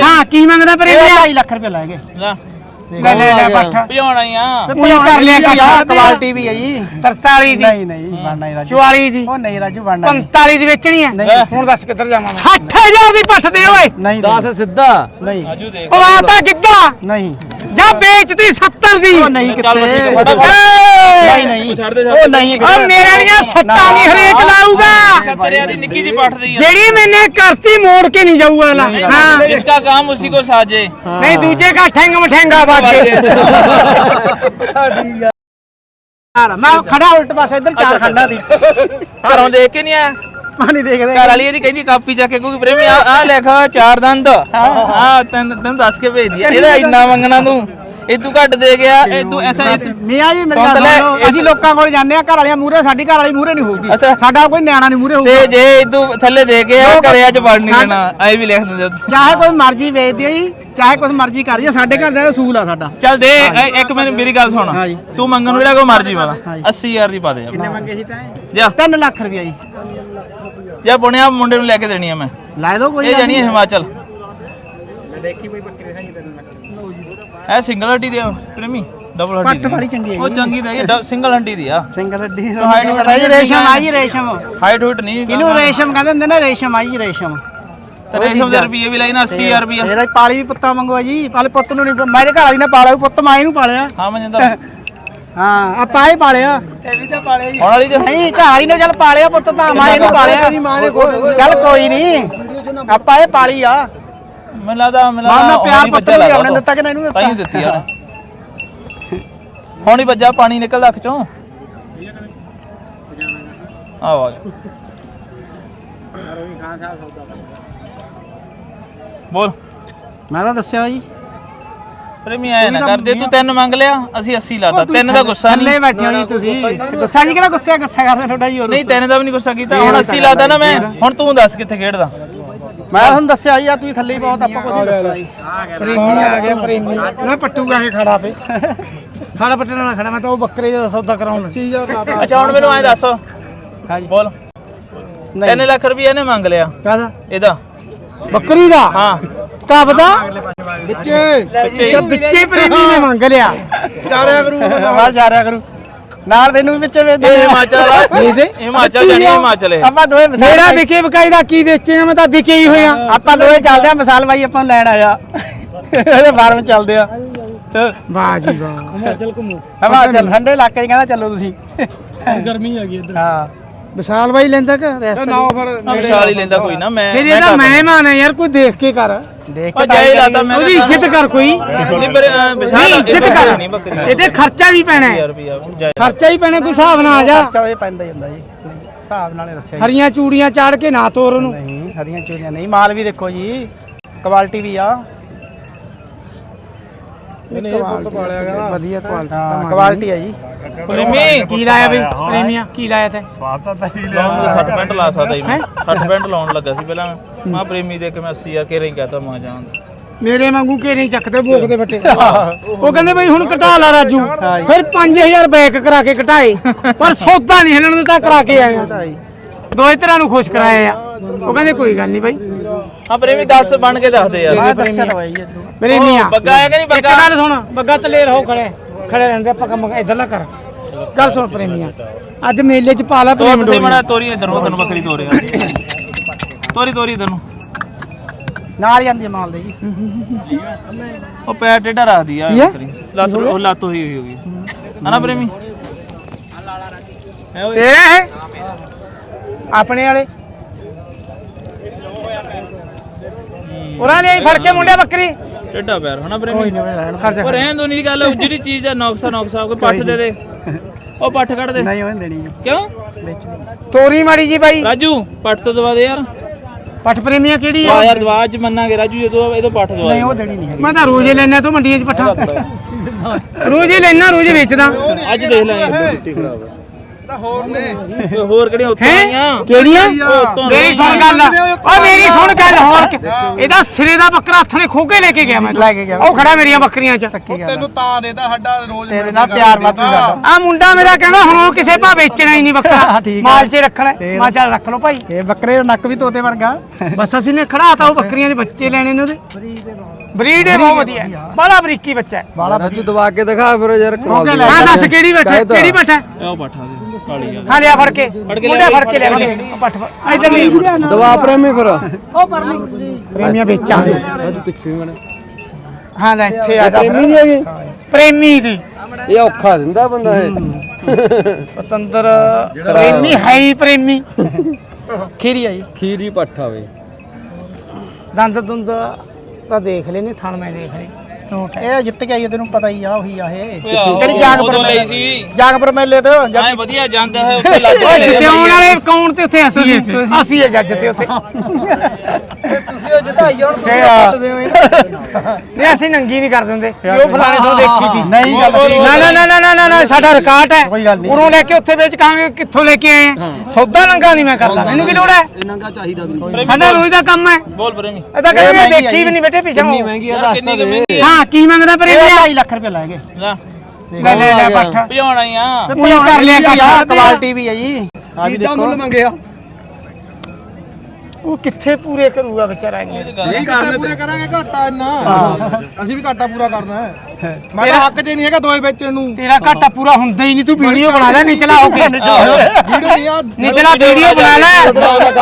ਹਾਂ ਕੀ ਮੰਗਦਾ ਪਰ ਇਹ 2.5 ਲੱਖ ਰੁਪਏ ਲਾਏਗੇ ਲੈ। ਲੈ ਲੈ ਲੈ ਪੱਠ। ਭਜਾਉਣਾ ਹੀ ਆ। ਪੂਰੀ ਕਰ ਲਿਆ ਕੱਖ ਕੁਆਲਿਟੀ ਵੀ ਹੈ ਜੀ। 43 ਦੀ। ਨਹੀਂ ਨਹੀਂ ਬਣਨਾ ਹੀ ਰਾਜੂ। 44 ਦੀ। ਉਹ ਨਹੀਂ ਰਾਜੂ ਬਣਨਾ ਨਹੀਂ। 45 ਦੀ ਵੇਚਣੀ ਹੈ। ਹੁਣ ਦੱਸ ਕਿੱਧਰ ਜਾਵਾਂ 60000 ਦੀ ਪੱਠ ਦੇ ਓਏ। ਨਹੀਂ 10 ਸਿੱਧਾ। ਨਹੀਂ। ਰਾਜੂ ਦੇਖ। ਪਵਾਤਾ ਗਿੱਧਾ ਨਹੀਂ। ਜਾਂ ਵੇਚਦੀ 70 ਦੀ। ਉਹ ਨਹੀਂ ਕਿੱਥੇ। ਨਹੀਂ। ਨਹੀਂ ਉਹ ਨਹੀਂ ਉਹ ਘਰੋਂ ਦੇਖ ਕੇ ਨਹੀਂ ਆਇਆ? ਕਹਿੰਦੀ ਕਾਪੀ ਚੱਕ ਕੇ ਚਾਰ ਦੰਦ। ਹਾਂ। ਦੱਸ ਕੇ ਭੇਜਦੀ ਇੰਨਾ ਮੰਗਣਾ ਤੂੰ। ਇਹ ਤੂੰ ਘੱਟ ਦੇ ਗਿਆ ਇਹ ਤੂੰ ਐਸਾ ਮੀਆਂ ਜੀ ਮੇਰੀ ਗੱਲ ਸੁਣ ਲੈ, ਸੁਣੋ ਇਹ- ਅਸੀਂ ਲੋਕਾਂ ਕੋਲ ਜਾਂਦੇ ਆ ਘਰ ਵਾਲਿਆਂ ਮੂਰੇ ਸਾਡੀ ਘਰ ਵਾਲੀ ਮੂਰੇ ਨਹੀਂ ਹੋਊਗੀ। ਸਾਡਾ ਕੋਈ ਨਿਆਣਾ ਨਹੀਂ ਮੂਰੇ ਹੋਊਗਾ। ਤੇ ਜੇ ਤੂੰ ਥੱਲੇ ਦੇ ਕੇ ਆ ਕਰਿਆ ਚ ਵੜ ਨਹੀਂ ਦੇਣਾ ਐ ਵੀ ਲਿਖ ਦਿੰਦੇ। ਚਾਹੇ ਕੋਈ ਮਰਜ਼ੀ ਵੇਚ ਦਿਓ ਜੀ ਚਾਹੇ ਕੁਝ ਮਰਜ਼ੀ ਕਰ ਦਿਓ ਸਾਡੇ ਘਰ ਦਾ ਅਸੂਲ ਆ ਸਾਡਾ। ਚੱਲ ਦੇ ਇੱਕ ਮੈਨੂੰ ਮੇਰੀ ਗੱਲ ਸੁਣ। ਜੀ। ਤੂੰ ਮੰਗਣ ਨੂੰ ਜਿਹੜਾ ਕੋ ਮਰਜ਼ੀ ਵਾਲਾ ਹਾਂਜੀ। 80000 ਦੀ ਪਾ ਦੇ। ਕਿੰਨੇ ਮੰਗੇ ਸੀ ਜਾ। 3 ਲੱਖ ਰੁਪਇਆ ਜੀ। ਜਾ ਬੁਣਿਆ ਮੁੰਡੇ ਨੂੰ ਲੈ ਕੇ ਦੇਣੀ ਆ ਮੈਂ। ਲੈ ਦੋ ਕੋਈ ਇਹ ਜਾਣੀ ਹੈ ਨਹੀਂ। ਹਿਮਾਚਲ। ਇਹ ਸਿੰਗਲ ਹੱਡੀ ਦੀ ਆ ਪ੍ਰੇਮੀ ਡਬਲ ਹੱਡੀ ਪੱਟ ਵਾਲੀ ਚੰਗੀ ਹੈ ਉਹ ਚੰਗੀ ਦਾ ਇਹ ਸਿੰਗਲ ਹੱਡੀ ਦੀ ਆ। ਸਿੰਗਲ ਅੱਡੀ ਹਾਈਟ ਤੁਹਾਨੂੰ ਪਤਾ ਜੀ ਰੇਸ਼ਮ ਆਈ ਰੇਸ਼ਮ। ਹਾਈਟ ਹੂਟ ਨਹੀਂ ਕਿਨੂੰ ਰੇਸ਼ਮ ਕਹਿੰਦੇ ਹੁੰਦੇ ਨਾ? ਰੇਸ਼ਮ ਆਈ ਰੇਸ਼ਮ। ਤੇ ਰੇਸ਼ਮ ਦੇ ਰੁਪਏ ਵੀ ਲਾਈ ਨਾ 80000 ਰੁਪਏ ਇਹਦਾ ਪਾਲੀ ਵੀ ਪੁੱਤਾਂ ਮੰਗਵਾ ਜੀ। ਪਾਲੇ ਪੁੱਤ ਨੂੰ ਨਹੀਂ ਮੇਰੇ ਘਰ ਵਾਲੀ ਨੇ ਪਾਲਿਆ ਪੁੱਤ ਮਾਈ ਨੂੰ ਪਾਲਿਆ। ਹਾਂ ਮਨਿੰਦਰ ਹਾਂ ਆਪਾਂ ਹੀ ਪਾਲਿਆ। ਹੁਣ ਵਾਲੀ ਚ ਨਹੀਂ ਘਰ ਵਾਲੀ ਨੇ ਚੱਲ ਪਾਲਿਆ ਪੁੱਤ ਤਾਂ ਮਾਈ ਨੂੰ ਪਾਲਿਆ। ਚੱਲ ਕੋਈ ਨਹੀਂ। ਆਪਾਂ ਇਹ ਪਾਲੀ ਆ। ਮੈਨੂੰ ਲੱਗਦਾ ਮੈਨੂੰ ਮਾਂ ਲੱਗਦਾ ਨਾਲ ਪਿਆਰ ਹੁਣ ਹੀ ਪੁੱਤ ਬੱਚਾ ਨੂੰ ਵੀ ਆਪਣੇ ਦਿੱਤਾ ਕਿ ਨਹੀਂ ਇਹਨੂੰ ਤਾਂ ਹੀ ਦਿੱਤਾ? ਯਾਰ ਹੁਣ ਹੀ ਵੱਜਾ ਪਾਣੀ ਨਿਕਲਦਾ ਅੱਖ ਚੋਂ। ਆ ਗਿਆ ਬੋਲ। ਮੈਂ ਤਾਂ ਦੱਸਿਆ ਜੀ। ਪ੍ਰੇਮੀ ਆਇਆ ਨਾ ਕਰ ਜੇ ਤੂੰ ਤਿੰਨ ਮੰਗ ਲਿਆ ਅਸੀਂ 80 ਲਾਤਾ ਤਿੰਨ ਦਾ ਗੁੱਸਾ ਥੱਲੇ ਨਹੀਂ ਬੈਠੇ ਹੋ ਜੀ ਤੁਸੀਂ। ਗੁੱਸਾ ਜੀ ਕਿਹੜਾ ਗੁੱਸਾ ਗੁੱਸਾ ਕਰਦੇ ਤੁਹਾਡਾ ਜੀ ਹੋਰ ਨਹੀਂ ਤਿੰਨ ਦਾ ਵੀ ਨਹੀਂ ਗੁੱਸਾ ਕੀਤਾ ਹੁਣ 80 ਲਾਤਾ ਨਾ ਮੈਂ। ਹੁਣ ਤੂੰ ਦੱਸ ਕਿੱਥੇ ਖੇਡਦਾ। ਮੈਂ ਤੁਹਾਨੂੰ ਦੱਸਿਆ ਜੀ ਆ ਤੁਸੀਂ ਥੱਲੇ ਹੀ ਬਹੁਤ ਆਪਾਂ ਕੁਝ ਨਹੀਂ ਦੱਸਿਆ ਜੀ। ਪ੍ਰੇਮੀ ਆ ਗਿਆ ਪ੍ਰੇਮੀ। ਨਾ ਪੱਟੂਗਾ ਇਹ ਖੜਾ ਪੇ ਖੜਾ ਪੱਟਣ ਨਾਲ ਖੜਾ ਮੈਂ ਤਾਂ ਉਹ ਬੱਕਰੇ ਦਾ ਸੌਦਾ ਕਰਾਉਣ। ਲੱਗਾ ਅੱਛਾ ਹੁਣ ਮੈਨੂੰ ਐਂ ਦੱਸ। ਹਾਂਜੀ। ਬੋਲ। ਨਹੀਂ। 3 ਲੱਖ ਰੁਪਏ ਇਹਨੇ ਮੰਗ ਲਿਆ। ਕਾਹਦਾ? ਇਹਦਾ। ਬੱਕਰੀ ਦਾ? ਹਾਂ। ਕਬ ਦਾ ਅੱਛਾ ਵਿੱਚੇ ਪ੍ਰੇਮੀ ਨੇ ਮੰਗ ਲਿਆ। ਚਾਰਿਆ ਕਰੂ ਬਾਹਰ ਜਾ ਰਿਆ ਕਰੂ। ਨਾਲ ਤੈਨੂੰ ਵੀ ਵਿੱਚ ਵੇਚ ਇਹ ਹਿਮਾਚਲ ਵਾਲਾ ਦੇ ਦੇ। ਹਿਮਾਚਲ ਜਾਣੀ ਹਿਮਾਚਲ ਹੈ ਆਪਾਂ ਦੋਵੇਂ ਮਿਸਾਲ ਮੇਰਾ ਵਿਕੇ ਵਿਕਾਈ ਦਾ ਕੀ ਵੇਚੇਗਾ ਮੈਂ ਤਾਂ ਵਿਕੇ ਹੀ ਹੋਇਆ ਆਪਾਂ ਦੋਵੇਂ ਚੱਲਦੇ ਆ ਮਿਸਾਲ ਬਾਈ ਆਪਾਂ ਨੂੰ ਲੈਣ ਆਇਆ। ਇਹਦੇ ਫਾਰਮ ਚੱਲਦੇ ਆ। ਵਾਹ ਜੀ ਵਾਹ। ਹਿਮਾਚਲ ਘੁੰਮੋ। ਹਵਾ ਚੱਲ ਠੰਡੇ ਇਲਾਕੇ 'ਚ ਕਹਿੰਦਾ ਚੱਲੋ ਤੁਸੀਂ। ਗਰਮੀ ਆ ਗਈ ਇੱਧਰ। ਹਾਂ। ਵਿਸ਼ਾਲ ਬਾਈ ਲੈਂਦਾ ਕਿ ਰੈਸਟ ਨਾ ਵਿਸ਼ਾਲ ਹੀ ਲੈਂਦਾ ਕੋਈ ਨਾ ਮੈਂ ਫਿਰ ਇਹਦਾ। ਮਹਿਮਾਨ ਹੈ ਯਾਰ ਕੋਈ ਦੇਖ ਕੇ ਕਰ। ਦੇਖ ਉਹ ਕੇ ਜਾਈ ਲਾਤਾ ਮੈਂ ਉਹਦੀ ਇੱਜ਼ਤ ਕਰ ਕੋਈ? ਨਹੀਂ ਪਰ ਅਹ, ਵਿਸ਼ਾਲ ਨਹੀਂ ਇੱਜ਼ਤ ਕਰ। ਨਹੀਂ ਬੱਕਰੀ ਇਹਦੇ ਖਰਚਾ ਵੀ ਪੈਣਾ ਖਰਚਾ ਹੀ ਪੈਣਾ ਕੋਈ ਹਿਸਾਬ ਨਾਲ ਆ ਜਾ। ਖਰਚਾ ਇਹ ਪੈਂਦਾ ਹੀ ਹੁੰਦਾ ਜੀ। ਹਿਸਾਬ ਨਾਲੇ ਦੱਸਿਆ ਜੀ। ਹਰੀਆਂ ਚੂੜੀਆਂ ਚਾੜ ਕੇ ਨਾ ਤੋਰ ਉਹਨੂੰ। ਨਹੀਂ ਹਰੀਆਂ ਚੂੜੀਆਂ ਨਹੀਂ ਮਾਲ ਵੀ ਦੇਖੋ ਜੀ। ਕੁਆਲਿਟੀ ਵੀ ਆ। ਵਧੀਆ ਕੁਆਲਿਟੀ ਹਾਂ ਕੁਆਲਿਟੀ ਆ ਜੀ। ਪ੍ਰੇਮੀ ਕੀ ਲਾਇਆ ਬਈ? ਪ੍ਰੇਮੀਆਂ ਕੀ ਲਾਇਆ ਤੈਂ? ਲਾਉਣ ਦਾ 60 ਪੈਂਟ ਲਾ ਸਕਦਾ ਸੀ ਮੈਂ 60 ਪੈਂਟ ਲਾਉਣ ਲੱਗਾ ਸੀ ਪਹਿਲਾਂ ਮੈਂ। ਪ੍ਰੇਮੀ ਦੇ ਕੇ ਮੈਂ 80 ਯਾਰ ਕੇ ਰਹੀ ਕਹਤਾ ਮਾਂ ਜਾਣ ਮੇਰੇ ਵਾਂਗੂ ਘੇਰੇ ਚੱਕਦੇ ਭੋਗ ਦੇ ਫੱਟੇ। ਉਹ ਕਹਿੰਦੇ ਬਈ ਹੁਣ ਘਟਾ ਲਾ ਰਾਜੂ। ਫਿਰ 5000 ਬੈਕ ਕਰਾ ਕੇ ਘਟਾਏ। ਪਰ ਸੌਦਾ ਨਹੀਂ ਹਿਲਣ ਦਿੱਤਾ ਕਰਾ ਕੇ ਆਏ ਆ। ਦੋਏ ਤਰ੍ਹਾਂ ਨੂੰ ਖੁਸ਼ ਕਰਾਇਆ ਆ। ਉਹ ਕਹਿੰਦੇ ਕੋਈ ਗੱਲ ਨਹੀਂ ਬਾਈ। ਹਾਂ ਪ੍ਰੇਮੀ 10 ਬਣ ਕੇ ਦੱਸ ਦੇ ਯਾਰ। ਮੈਂ ਦੱਸਿਆ ਤਾਂ ਬਾਈ ਜੀ। ਪ੍ਰੇਮੀਆਂ ਉਹ ਬੱਗਾ ਆਇਆ ਕਿ ਨਹੀਂ ਇੱਕ ਬੱਗਾ ਗੱਲ ਸੁਣ ਬੱਗਾ ਤਲੇ ਰਹੋ ਖੜੇ ਖੜੇ ਰਹਿੰਦੇ ਆਪਾਂ ਕੰਮ ਇਧਰ ਨਾ ਕਰ। ਗੱਲ ਸੁਣ ਪ੍ਰੇਮੀਆਂ ਅੱਜ ਮੇਲੇ 'ਚ ਪਾ ਲਾ ਤੋਰ ਪ੍ਰੇਮ ਤੁਸੀਂ ਡੋਰੀ ਮਣਾ ਤੋਰੀ ਇਧਰ ਨੂੰ ਤੈਨੂੰ ਬੱਕਰੀ ਤੋਰੇਗਾ ਤੋਰੀ ਤੋਰੀ ਇਧਰ ਨੂੰ ਨਾਲ ਜਾਂਦੀ ਮਾਲ ਦੇ ਜੀ। ਉਹ ਪੈਰ ਟੇਢਾ ਰੱਖਦੀ ਆ ਕੀ? ਬੱਕਰੀ ਲੱਤ ਉਹ ਲੱਤ ਹੋਈ ਹੋਈ ਹੋਗੀ ਹਨਾ ਪ੍ਰੇਮੀ? ਐ ਓਏ ਤੇਰਾ? ਹੈ ਆਪਣੇ ਵਾਲੇ? ਉਹਨਾਂ ਨੇ ਫੜ ਕੇ ਮੁੰਡਿਆ ਬੱਕਰੀ। ਟੇਢਾ ਪੈਰ ਹਨਾ ਪ੍ਰੇਮੀ? ਖਰਚਾ ਉਹ ਰਹਿਣ ਦੋ ਨਹੀਂ ਗੱਲ ਜਿਹੜੀ ਚੀਜ਼ ਦਾ ਨੌਕਸਾ ਨੌਕਸਾ ਕੋਈ ਪੱਠ ਦੇ ਦੇ। ਉਹ ਪੱਠ ਕੱਢ ਦੇ। ਨਹੀਂ ਉਹਨੇ ਦੇਣੀ ਜੀ ਕਿਉਂ? ਤੋਰੀ ਮਾੜੀ ਜੀ ਬਾਈ। ਰਾਜੂ ਪੱਠ ਤੋਂ ਦਵਾ ਦੇ ਯਾਰ। ਪੱਠ ਪ੍ਰੇਮੀਆਂ ਕਿਹੜੀ ਆ? ਯਾਰ ਦਵਾ ਅੱਜ ਮੰਨਾਂਗੇ ਰਾਜੂ ਜਦੋਂ ਇਹਦੋਂ ਪੱਠ ਦਵਾ ਨਹੀਂ ਉਹ ਦੇਣੀ ਨਹੀਂ ਮੈਂ ਤਾਂ ਰੋਜ਼ ਹੀ ਲੈਣਾ ਤੋਂ ਮੰਡੀਆਂ 'ਚ ਪੱਠਾ। ਰੋਜ਼ ਹੀ ਲੈਣਾ ਰੋਜ਼ ਹੀ ਵੇਚਦਾ। ਅੱਜ ਦੇਖ ਲਾਂਗੇ ਕੋਈ ਹੋਰ ਕਿਹੜੀਆਂ ਉੱਤੋਂ ਹੈ? ਆਈਆਂ? ਕਿਹੜੀਆਂ? ਮੇਰੀ ਸੁਣ ਗੱਲ। ਓ ਮੇਰੀ ਸੁਣ ਹੋਰ ਕਿ- ਇਹਦਾ ਸਿਰੇ ਦਾ ਬੱਕਰਾ ਹੱਥ ਨੇ ਖੋ ਕੇ ਲੈ ਕੇ ਗਿਆ ਮੈਂ। ਲੈ ਕੇ ਗਿਆ। ਉਹ ਖੜਾ ਮੇਰੀਆਂ ਬੱਕਰੀਆਂ 'ਚ। ਤੈਨੂੰ ਤਾਂ ਦੇਤਾ ਸਾਡਾ ਰੋਜ਼ ਤੇਰੇ ਨਾਲ ਪਿਆਰ ਵਾਧੂ ਸਾਡਾ। ਆ ਮੁੰਡਾ ਮੇਰਾ ਕਹਿੰਦਾ ਹੁਣ ਉਹ ਕਿਸੇ ਭਾ ਵੇਚਣਾ ਹੀ ਨਹੀਂ ਬੱਕਰਾ। ਹਾਂ, ਠੀਕ ਆ। ਮਾਲ 'ਚ ਰੱਖਣਾ। ਫੇਰ। ਮਾ ਚੱਲ ਰੱਖ ਲਓ ਭਾਈ। ਇਹ ਬੱਕਰੇ ਦਾ ਨੱਕ ਵੀ ਤੋਤੇ ਵਰਗਾ। ਬਸ ਅਸੀਂ ਨੇ ਖੜਾਤਾ ਉਹ ਬੱਕਰੀਆਂ ਦੇ ਬੱਚੇ ਲੈਣੇ ਨੇ ਉਹਦੇ। ਬਰੀਡ ਹੈ ਬਹੁਤ ਵਧੀਆ ਬੜਾ ਬਰੀਕੀ ਬੱਚਾ ਹੈ। ਬਾਲਾ ਰਾਜੂ ਦਵਾ ਕੇ ਦਿਖਾ ਫਿਰ ਯਾਰ ਕਮਾਲ ਦੀ ਹਾਂ ਦੱਸ ਕਿਹੜੀ ਤਾ। ਕਿਹੜੀ ਬੱਚਾ ਉਹ ਬਾਠਾ ਦੇ। ਹਾਂ ਲਿਆ ਫੜ ਕੇ। ਮੁੰਡਾ ਫੜ ਕੇ ਲਿਆ। ਪੱਠ ਇਧਰ ਨਹੀਂ ਦਵਾ ਪ੍ਰੇਮੀ ਫਿਰ। ਪ੍ਰੇਮੀਆਂ ਵੇਚਾਂਗੇ ਰਾਜੂ ਪਿੱਛੇ ਮਣ ਹਾਂ ਲੈ ਇੱਥੇ ਆ ਜਾ ਪ੍ਰੇਮੀ ਨਹੀਂ ਹੈਗੇ? ਪ੍ਰੇਮੀ ਦੀ। ਇਹ ਔਖਾ ਦਿੰਦਾ ਬੰਦਾ ਇਹ। ਪਤੰਦਰ ਪ੍ਰੇਮੀ ਹੈ ਹੀ ਪ੍ਰੇਮੀ। ਖੀਰੀ ਆਈ। ਖੀਰੀ ਪੱਠਾ ਵੇ ਦੰਦ ਦੁੰਦ ਤਾਂ ਦੇਖ ਲੈਨੇ ਥਣ ਮੈਂ ਦੇਖ ਲਈ। ਇਹ ਜਿੱਤ ਕੇ ਆਈ ਆ, ਤੈਨੂੰ ਪਤਾ ਹੀ ਆ ਉਹੀ ਆ ਇਹ। ਓਏ ਆਹੋ, ਕਿਹੜੀ ਜਾਗ ਪਰ ਉਦੋਂ ਲਈ ਸੀ। ਜਾਗਪੁਰ ਮੇਲੇ ਤੋਂ ਜਦ ਐ ਵਧੀਆ ਜਾਂਦਾ ਹੈ ਉੱਥੇ ਲੱਗ ਓਏ ਜਿੱਤਿਆਉਣ ਵਾਲੇ ਕੌਣ ਤੇ ਉੱਥੇ ਅਸੀਂ ਹੈ ਅਸੀਂ ਹੈ ਜੱਜ ਤੇ ਉੱਥੇ। ਤੁਸੀਂ ਉਹ ਜਿਤਾਈ ਹੁਣ ਇਹ ਆ। ਨਹੀਂ ਅਸੀਂ ਨੰਗੀ ਨਹੀਂ ਕਰ ਦਿੰਦੇ। ਵੀ ਉਹ ਫਲਾਣੇ ਤੋਂ ਦੇਖੀ ਸੀ। ਨਹੀਂ ਗੱਲ। ਨਾ ਨਾ ਨਾ ਨਾ ਨਾ ਨਾ ਨਾ ਸਾਡਾ ਰਿਕਾਰਡ ਹੈ। ਕੋਈ ਗੱਲ ਨਹੀਂ। ਉਰੋਂ ਲੈ ਕੇ ਉੱਥੇ ਵੇਚ ਕਾਂਗੇ ਕਿੱਥੋਂ ਲੈ ਕੇ ਆਏ ਆ। ਸੌਦਾ ਨੰਗਾ ਨਹੀਂ ਮੈਂ ਕਰਦਾ। ਮੈਨੂੰ ਕੀ ਲੋੜ ਹੈ? ਇਹਨਾਂ ਦਾ ਚਾਹੀਦਾ ਵੀ ਨਹੀਂ। ਸਾਡਾ ਰੋਜ਼ ਦਾ ਕੰਮ ਹੈ। ਬੋਲ ਪ੍ਰੇਮੀ। ਇਹ ਤਾਂ ਕਹਿੰਦੇ ਮਹਿੰਗੀ ਦੇਖੀ ਵੀ ਨਹੀਂ ਬੇਟੇ ਪਿੱਛੇ। ਕਿੰਨੀ ਮਹਿੰਗੀ ਆ ਯਾਰ ਦੱਸ ਕਿੰਨੀ ਤਾਂ ਕੁ ਦੇ। ਮਹਿੰਗੀ ਹਾਂ ਕੀ ਮੰਗਦਾ ਪਰ ਇਹ ਇਹ 2.5 ਲੱਖ ਰੁਪਏ ਲਾਏਗੇ ਲੈ। ਲੈ ਲੈ ਲੈ ਪੱਠ। ਭਜਾਉਣਾ ਹੀ ਆ। ਪੂਰੀ ਕਰ ਲਿਆ ਕੱਟ ਕੁਆਲਿਟੀ ਵੀ ਹੈ ਜੀ। ਆ ਵੀ ਜਿੱਦਾਂ ਦੇਖੋ। ਮੁੱਲ ਮੰਗਿਆ। ਉਹ ਕਿੱਥੇ ਪੂਰੇ ਕਰੂਗਾ ਵਿਚਾਰਾ ਇਹ? ਨਹੀਂ ਘਾਟਾ ਪੂਰਾ ਕਰਾਂਗੇ? ਘਾਟਾ ਇੰਨਾ। ਅਸੀਂ ਵੀ ਘਾਟਾ ਪੂਰਾ ਕਰਨਾ ਹੈ। ਮੈਂ ਤਾਂ ਹੱਕ 'ਚ ਨਹੀਂ ਹੈਗਾ ਦੋਏ ਵੇਚਣ ਨੂੰ। ਤੇਰਾ ਘਾਟਾ ਪੂਰਾ ਹੁੰਦਾ ਹੀ ਨਹੀਂ। ਤੂੰ ਵੀਡੀਓ ਬਣਾ ਲੈ ਨਿਚਲਾ ਹੋ ਕੇ। ਵੀਡੀਓ ਨਹੀਂ ਆ। ਨਿਚਲਾ ਵੀਡੀਓ ਬਣਾ ਲੈ।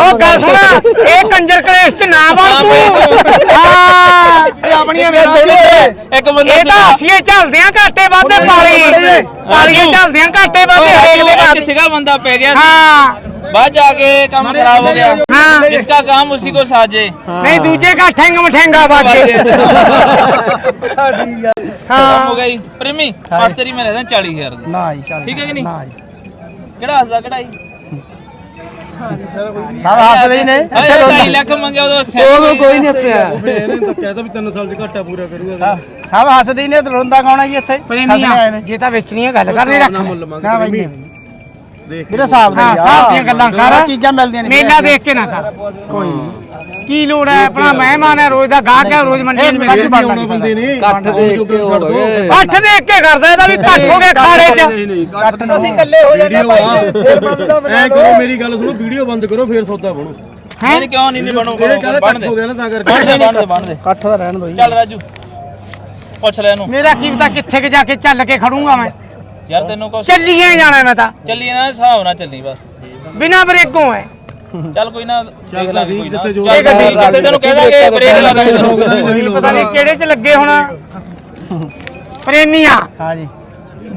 ਉਹ ਗੱਲ ਸੁਣ। ਇਹ ਕੰਜਰ ਕਲੇਸ਼ ਚ ਨਾ ਵੜ ਤੂੰ। ਹਾਂ। ਇਹ ਆਪਣੀਆਂ ਵੇਚਣ ਇੱਕ ਬੰਦਾ ਇਹ ਤਾਂ ਅਸੀਂ ਚੱਲਦੇ ਆ ਘਾਟੇ ਵਾਧੇ ਪਾਲੀ। ਪਾਲੀਏ ਚੱਲਦੇ ਆ ਘਾਟੇ ਵਾਧੇ ਹਰੇਕ ਦੇ ਬਾਅਦ ਸਿਗਾ ਬੰਦਾ ਪੈ ਗਿਆ ਹਾਂ। बाद जाके काम खराब हो गया हाँ। जिसका काम उसी को साजे नहीं दूजे का ठेंग मठेंगा बात ਹੋ। हाँ ਗਈ। ਪ੍ਰੇਮੀ ਪਰ ਤੇਰੀ ਮੈਂ ਲੈਦਾ 40000 ਦੀ। ਨਾ ਹੀ ਚੱਲ। ਠੀਕ ਹੈ ਕਿ ਨਹੀਂ? ਨਾ ਜੀ। ਕਿਹੜਾ ਹੱਸਦਾ ਕਿਹੜਾ ਨੇ। ਇੱਥੇ ਅਰੇ ਢਾਈ ਲੱਖ ਮੰਗਿਆ ਉਦੋਂ ਉਹ ਕੋਈ ਨਹੀਂ ਹੱਸਿਆ ਫਿਰ ਇਹਨੇ ਤਾਂ ਕਹਿਤਾ ਵੀ 3 ਸਾਲ ਚ ਘਾਟਾ ਪੂਰਾ ਕਰੂਗਾ ਸਭ ਹੱਸਦੇ ਨੇ ਤੇ ਰੋਂਦਾ ਕੌਣਾ ਜੀ ਇੱਥੇ? ਜੇ ਤਾਂ ਵੇਚਣੀ ਹੈ ਗੱਲ ਕਰਨੀ ਰੱਖ। ਨਾ ਬਾਈ। ਦੇਖ ਮੇਰੇ ਹਿਸਾਬ ਨਾਲ ਹਾਂ ਹੀ ਆ। ਸਾਹ ਦੀਆਂ ਗੱਲਾਂ ਕਰ। ਉਹ ਚੀਜ਼ਾਂ ਮਿਲਦੀਆਂ ਨੇ ਮੇਲਾ ਦੇਖ ਕੇ ਨਾ ਕਰ। ਕੋਈ ਨਹੀਂ। ਕੀ ਲੋੜ ਹੈ? ਆਪਣਾ ਮਹਿਮਾਨ ਹੈ ਰੋਜ਼ ਦਾ ਗਾਹਕ ਹੈ ਰੋਜ਼ ਮੰਡੀ ਚ ਮਿਲਦਾ ਆਉਣਾ ਬੰਦੇ ਨੇ। ਕੱਠ ਦੇਖ ਕੇ ਹੋ ਗਏ ਇਕੱਠ ਦੇਖ ਕੇ ਕਰਦਾ ਇਹਦਾ ਵੀ ਇਕੱਠ ਹੋ ਗਿਆ ਖਾੜੇ 'ਚ। ਕੱਟ ਨੂੰ ਅਸੀਂ ਇਕੱਲੇ ਹੋ ਵੀਡੀਓ ਆ ਐ ਕਰੋ ਮੇਰੀ ਗੱਲ ਸੁਣੋ ਵੀਡੀਓ ਬੰਦ ਕਰੋ ਫੇਰ ਸੌਦਾ ਬਣੋ। ਹੈ? ਨਹੀਂ ਕਿਉਂ ਨਹੀਂ ਨਹੀਂ ਬਣੂ ਇਹ ਕਹਿੰਦਾ ਬਣ ਕੱਟ ਦੇ ਹੋ ਗਿਆ ਨਾ ਤਾਂ ਕਰਕੇ। ਦੇ ਬਣ ਦੇ ਬਣ ਦੇ ਕੱਠ ਦਾ ਰਹਿਣ ਦੋ ਜੀ। ਚੱਲ ਰਾਜੂ ਪੁੱਛ ਲੈ ਇਹਨੂੰ। ਮੇਰਾ ਕੀ ਪਤਾ ਕਿੱਥੇ ਕਿ ਜਾ ਕੇ ਚੱਲ ਕੇ ਖੜੂੰਗਾ ਮੈਂ। ਯਾਰ ਤੈਨੂੰ ਕੋ ਚੱਲੀਏ ਜਾਣਾ ਮੈਂ ਤਾਂ। ਚੱਲੀ ਨਾ ਹਿਸਾਬ ਨਾਲ ਚੱਲੀ ਬਸ। ਬਿਨਾ ਬ੍ਰੇਕੋਂ ਹੈ ਚੱਲ ਕੋਈ ਨਾ ਦੇਖ ਲਾਂਗੇ ਕੋਈ ਨਾ। ਜਿੱਥੇ ਜੋ ਚੱਲ ਗੱਡੀ ਜਿੱਥੇ ਤੈਨੂੰ ਕਹਿ ਦਾਂਗੇ ਬ੍ਰੇਕ ਲਾ ਦਾਂਗੇ ਪਤਾ ਨਹੀਂ ਕਿਹੜੇ 'ਚ ਲੱਗੇ ਹੋਣਾ। ਪ੍ਰੇਮੀਆਂ ਹਾਂ ਜੀ।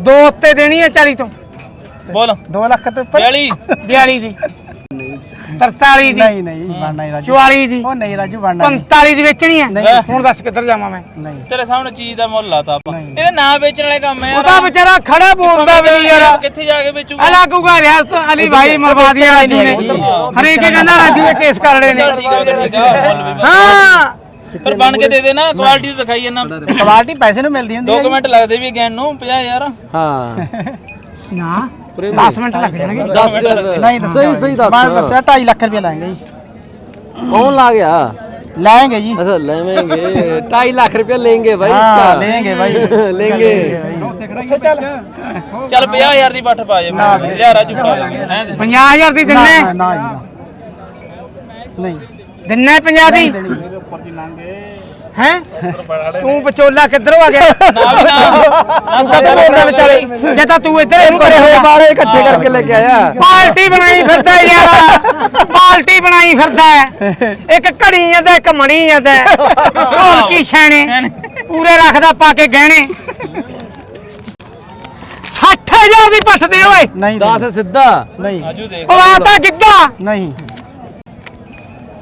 ਦੋ ਉੱਤੇ ਦੇਣੀ ਹੈ 40 ਤੋਂ। ਬੋਲ। 2 ਲੱਖ ਤੇ ਉੱਪਰ। 42 42 ਦੀ। 43 ਦੀ। ਨਹੀਂ ਨਹੀਂ ਬਣਨਾ ਹੀ ਰਾਜੂ। 44 ਦੀ। ਉਹ ਨਹੀਂ ਰਾਜੂ ਬਣਨਾ ਨਹੀਂ 45 ਦੀ ਵੇਚਣੀ ਹੈ ਨਹੀਂ। ਹੁਣ ਦੱਸ ਕਿੱਧਰ ਜਾਵਾਂ ਮੈਂ। ਨਹੀਂ। ਤੇਰੇ ਸਾਹਮਣੇ ਚੀਜ਼ ਦਾ ਮੁੱਲ ਲਾਤਾ ਆਪਾਂ। ਨਹੀਂ। ਇਹਦੇ ਨਾਂ ਵੇਚਣ ਵਾਲੇ ਕੰਮ ਹੈ ਉਹਦਾ ਵਿਚਾਰਾ ਖੜਾ ਬੋਲਦਾ ਵੀ ਨਹੀਂ ਯਾਰ। ਕਿੱਥੇ ਜਾ ਕੇ ਵੇਚੂਗਾ? ਅਲਾ ਕੂਗਾ ਰਿਆਸਤ ਅਲੀ ਭਾਈ ਮਰਵਾ ਦਿਆ ਰਾਜੂ ਨੇ। ਹਰੇਕ ਕਹਿੰਦਾ ਰਾਜੂ ਨੇ ਕੇਸ ਕਰ ਰਹੇ ਨੇ। ਚੱਲ ਠੀਕ ਆ ਫਿਰ ਠੀਕ ਆ ਮੁੱਲ ਵੀ ਬਸ। ਹਾਂ। ਫਿਰ ਬਣ ਕੇ ਦੇ ਦੇ ਨਾ ਕੁਆਲਿਟੀ ਦਿਖਾਈ ਇਹਨਾਂ ਕੁਆਲਿਟੀ ਪੈਸੇ ਨੂੰ ਮਿਲਦੀ ਹੁੰਦੀ ਹੈ ਦੋ ਕੁ ਮਿੰਟ ਲੱਗਦੇ ਵੀ ਗੈਨ ਨੂੰ 50 ਯਾਰ ਹਾਂ। ਨਾ। 10 ਮਿੰਟ ਲੱਗ ਜਾਣਗੇ। 10 ਨਹੀਂ ਸਹੀ ਸਹੀ ਦੱਸ। ਮੈਂ ਦੱਸਿਆ 2.5 ਲੱਖ ਰੁਪਏ ਲਾਏਗੇ ਜੀ। ਕੌਣ ਲਾ ਗਿਆ? ਲਾਏਗੇ ਜੀ। ਅੱਛਾ ਲੈਵੇਂਗੇ। 2.5 ਲੱਖ ਰੁਪਏ ਲੈਣਗੇ ਭਾਈ ਹਾਂ ਲੈਣਗੇ ਭਾਈ ਲੈਣਗੇ ਚੱਲ 50000 ਦੀ ਬੱਠ ਪਾ ਜੇ। ਮੈਂ ਯਾਰ ਰਾਜੂ ਪਾ ਲਾਂਗੇ। 50000 ਦੀ ਦਿੰਨੇ? ਨਾ ਜੀ। ਨਹੀਂ। ਦਿੰਨੇ 50 ਦੀ? ਹੈ? ਤੂੰ ਵਿਚੋਲਾ ਕਿੱਧਰੋਂ ਆ ਗਿਆ? ਤੂੰ ਤਾਂ ਵਿਚਾਰੇ ਜੇ ਤਾਂ ਤੂੰ ਇੱਧਰ ਇਹਨੂੰ ਕਰੇ ਹੋਏ ਬਾਰੇ ਇਕੱਠੇ ਕਰਕੇ ਲੈ ਕੇ ਆਇਆ। ਪਾਰਟੀ ਬਣਾਈ ਫਿਰਦਾ ਯਾਰ। ਪਾਰਟੀ ਬਣਾਈ ਫਿਰਦਾ ਇੱਕ ਘੜੀ ਜਾਂਦਾ ਇੱਕ ਮਣੀ ਜਾਂਦਾ ਢੋਲ ਕੀ ਛੈਣੇ? ਪੂਰੇ ਰੱਖਦਾ ਪਾ ਕੇ ਗਹਿਣੇ। ਸੱਠ 60000 ਦੀ ਪੱਟਦੇ ਓਏ। ਨਹੀਂ 10 ਸਿੱਧਾ। ਨਹੀਂ। ਪਵਾ ਕਿੱਦਾਂ ਨਹੀਂ।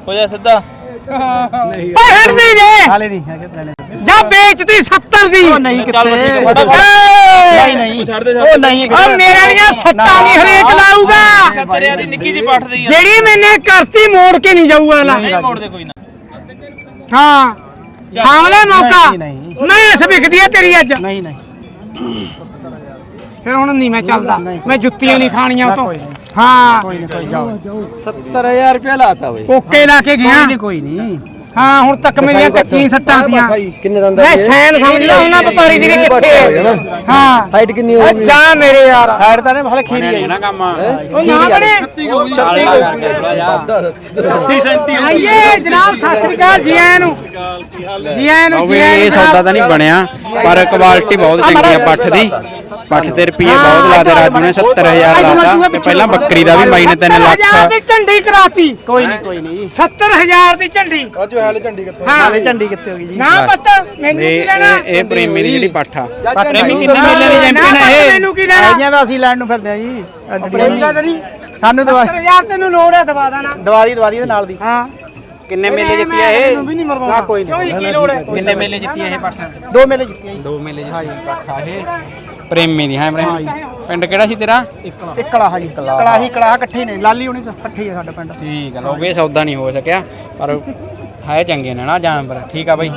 ਹੋ ਜਾ ਸਿੱਧਾ। ਪਹਿਰ ਦੀ ਨੇ ਹਾਲੇ ਨਹੀਂ ਹੈਗੇ ਲੈਣੇ ਜਾਂ ਵੇਚਦੀ 70 ਦੀ। ਉਹ ਨਹੀਂ ਕਿੱਥੇ। ਨਹੀਂ ਨਹੀਂ। ਉਹ। ਨਹੀਂ ਓ ਮੇਰੇ ਵਾਲੀਆਂ ਸੱਤਾਂ ਨਹੀਂ ਹਰੇਕ ਲਾਊਗਾ। ਤੇਰੇ ਦੀ ਨਿੱਕੀ ਜੀ ਪੱਠ ਦੀ ਆ। ਜਿਹੜੀ ਮੈਨੇ ਕਰਤੀ ਮੋੜ ਕੇ ਨਹੀਂ ਜਾਊਗਾ ਲਾ ਨਹੀਂ ਮੋੜ ਦੇ ਕੋਈ ਨਾ। ਹਾਂ। ਸਾਹਮਣੇ ਮੌਕਾ। ਨਹੀਂ, ਨਹੀਂ। ਮੈਂ ਇਸ ਵਿਕਦੀ ਹੈ ਤੇਰੀ ਅੱਜ। ਨਹੀਂ ਨਹੀਂ। ਫਿਰ ਹੁਣ ਨਹੀਂ ਮੈਂ ਚੱਲਦਾ। ਮੈਂ ਜੁੱਤੀਆਂ ਨਹੀਂ ਖਾਣੀਆਂ ਉਹ ਤੋਂ ਹਾਂ। 70000 ਰੁਪਏ ਲਾਤਾ ਬਈ। ਕੋਕੇ ਲਾ ਕੇ ਗਿਆ। ਕੋਈ ਨਹੀਂ ਹਾਂ ਹੁਣ ਤੱਕ ਮੇਰੀਆਂ ਕੱਚੀਆਂ ਸੱਟਾਂ ਦੀਆਂ। ਕਿੰਨੇ ਦੰਦ ਮੈਂ ਸੈਨ ਸਮਝਦਾ ਉਹਨਾਂ ਵਪਾਰੀ ਦੀ ਵੀ ਕਿੱਥੇ ਹੈ। ਹਾਂ। ਹਾਈਟ ਕਿੰਨੀ ਹੋ ਗਈ ਜਾ ਮੇਰੇ ਯਾਰ। ਹੈਡ ਤਾਂ ਨੇ ਹਲੇ ਖੀਰੀ ਆਈ ਨਾ ਉਹ ਨਾ ਬਣੇ। ਆਈਏ ਜਨਾਬ ਸਤਿ ਸ੍ਰੀ ਅਕਾਲ ਜੀ ਆਇਆਂ ਨੂੰ। ਜੀ ਆਇਆਂ ਨੂੰ ਜੀ ਇਹ ਸੌਦਾ ਤਾਂ ਨਹੀਂ ਬਣਿਆ ਪਰ ਕੁਆਲਿਟੀ ਬਹੁਤ ਚੰਗੀ ਆ ਪੱਠ ਦੀ। ਪੱਠ ਤੇ ਰੁਪਏ ਬਹੁਤ ਲਾਦੇ ਰਾਜੂ ਨੇ 70000 ਲਾਤਾ ਤੇ ਪਹਿਲਾਂ ਬੱਕਰੀ ਦਾ ਵੀ ਬਾਈ ਨੇ 3 ਲੱਖ। 70000 ਦੀ ਝੰਡੀ ਕਰਾਤੀ। ਕੋਈ ਨਹੀਂ ਕੋਈ ਨਹੀਂ 70000 ਦੀ ਝੰਡੀ। ਹਾਲੇ ਝੰਡੀ ਕਿੱਥੇ ਹਾਂ। ਹਾਲੇ ਝੰਡੀ ਕਿੱਥੇ ਹੋ ਗਈ ਜੀ? ਨਾ ਪਤਾ ਮੈਨੂੰ ਇਹ ਕੀ ਲੈਣਾ? ਇਹ- ਇਹ ਪ੍ਰੇਮੀ ਦੀ ਜਿਹੜੀ ਪੱਠ ਆ। ਪ੍ਰੇਮੀ ਕਿੰਨੇ ਮੇਲੇ ਦੀ ਚੈਂਪੀਅਨ ਨਾ ਹੈ ਪਤਾ ਇਹ? ਮੈਨੂੰ ਕੀ ਲੈਣਾ? ਆਈਆਂ ਵੀ ਅਸੀਂ ਲੈਣ ਨੂੰ ਫਿਰਦੇ ਆ ਜੀ। ਪ੍ਰੇਮੀ ਦਾ ਤਾਂ ਨਹੀਂ। ਸਾਨੂੰ ਦਵਾ 70000 ਤੈਨੂੰ ਲੋੜ ਹੈ ਦਵਾ ਦੇਣਾ। ਦਵਾਈ ਦਵਾਈ ਦੇ ਨਾਲ ਦੀ। ਹਾਂ। ਕਿੰਨੇ ਮੇਲੇ ਜਿੱਤੀ ਮੈਂ ਆ ਇਹ? ਤੈਨੂੰ ਵੀ ਨਹੀਂ ਮਰਵਾਉਣਾ ਨਾ, ਕੋਈ ਨਹੀਂ। ਕਿਉਂ ਕੀ ਲੋੜ ਹੈ? ਕਿੰਨੇ ਮੇਲੇ ਜਿੱਤੀ ਆ ਇਹ ਪੱਠ? ਦੋ ਮੇਲੇ ਜਿੱਤੀਆਂ ਜੀ। ਦੋ ਮੇਲੇ ਜਿੱਤੀ ਪੱਠ ਆ ਇਹ। ਪ੍ਰੇਮੀ ਦੀ ਹੈ ਪ੍ਰੇਮੀ? ਪਿੰਡ ਕਿਹੜਾ ਸੀ ਤੇਰਾ? ਇੱਕ ਕਲਾਹਾ ਜੀ। ਕਲਾਹੀ ਕਲਾਹਾ ਇਕੱਠੇ ਨੇ। ਲਾਲੀ ਹੋਣੀ ਇਕੱਠੇ ਹੀ ਸਾਡਾ ਪਿੰਡ। ਠੀਕ ਆ ਲੋਗੇ ਸੌਦਾ ਨਹੀਂ ਹੋ ਸਕਿਆ ਪਰ ਹੈ ਚੰਗੇ ਨੇ ਨਾ ਜਾਨਵਰ। ਠੀਕ ਆ ਬਾਈ।